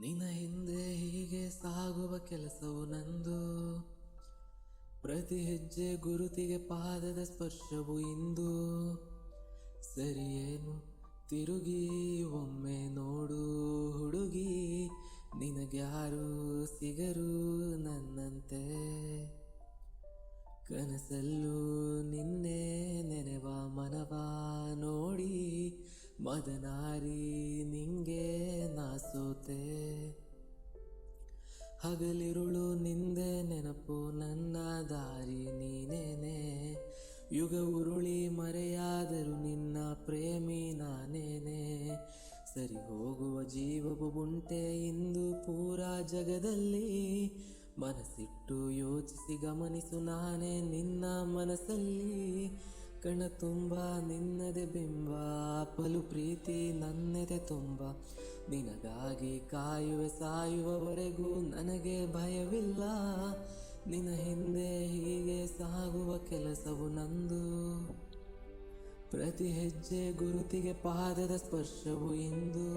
ನಿನ್ನ ಹಿಂದೆ ಹೀಗೆ ಸಾಗುವ ಕೆಲಸವು ನಂದು. ಪ್ರತಿ ಹೆಜ್ಜೆ ಗುರುತಿಗೆ ಪಾದದ ಸ್ಪರ್ಶವು ಇಂದು. ಸರಿಯೇನು ತಿರುಗಿ ಒಮ್ಮೆ ನೋಡು ಹುಡುಗಿ ನಿನಗ್ಯಾರು ಸಿಗರು ನನ್ನಂತೆ. ಕನಸಲ್ಲೂ ನಿನ್ನೆ ನೆನೆವ ಮನವ ನೋಡಿ ಮದನಾರಿ ಹಗಲಿರುಳು ನಿಂದೆ ನೆನಪು ನನ್ನ ದಾರಿ ನೀನೇನೆ? ಯುಗ ಉರುಳಿ ಮರೆಯಾದರೂ ನಿನ್ನ ಪ್ರೇಮಿ ನಾನೇನೆ? ಸರಿ ಹೋಗುವ ಜೀವವು ಉಂಟೆ ಇಂದು ಪೂರಾ ಜಗದಲ್ಲಿ. ಮನಸ್ಸಿಟ್ಟು ಯೋಚಿಸಿ ಗಮನಿಸು ನಾನೇ ನಿನ್ನ ಮನಸ್ಸಲ್ಲಿ. ಕಣ ತುಂಬ ನಿನ್ನದೆ ಬಿಂಬ, ಪಲು ಪ್ರೀತಿ ನನ್ನದೆ ತುಂಬ. ನಿನಗಾಗಿ ಕಾಯುವೆ ಸಾಯುವವರೆಗೂ ನನಗೆ ಭಯವಿಲ್ಲ. ನಿನ್ನ ಹಿಂದೆ ಹೀಗೆ ಸಾಗುವ ಕೆಲಸವು ನಂದು. ಪ್ರತಿ ಹೆಜ್ಜೆ ಗುರುತಿಗೆ ಪಾದದ ಸ್ಪರ್ಶವು ಇಂದು.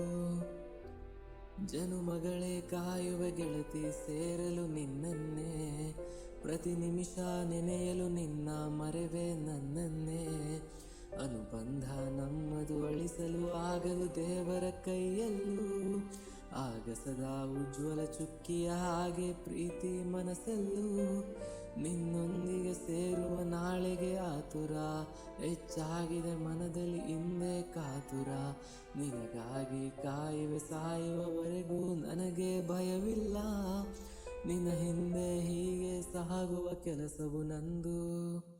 ಜನುಮಗಳೇ ಕಾಯುವೆ ಗೆಳತಿ ಸೇರಲು ನಿನ್ನನ್ನೇ. ಪ್ರತಿ ನಿಮಿಷ ನೆನೆಯಲು ನಿನ್ನ ಮರೆವೆ ನನ್ನನ್ನೇ. ಅನುಬಂಧ ನಮ್ಮದು ಅಳಿಸಲು ಆಗಲು ದೇವರ ಕೈಯಲ್ಲೂ. ಆಗ ಸದಾ ಉಜ್ವಲ ಚುಕ್ಕಿಯ ಹಾಗೆ ಪ್ರೀತಿ ಮನಸ್ಸಲ್ಲೂ. ನಿನ್ನೊಂದಿಗೆ ಸೇರುವ ನಾಳೆಗೆ ಆತುರ, ಹೆಚ್ಚಾಗಿದೆ ಮನದಲ್ಲಿ ಹಿಂದೆ ಕಾತುರ. ನಿನಗಾಗಿ ಕಾಯುವೆ ಸಾಯುವವರೆಗೂ ನನಗೆ ಭಯವಿಲ್ಲ. ನಿನ್ನ ಹಿಂದೆ ಹೀಗೆ ಸಾಗುವ ಕೆಲಸವು ನಂದು.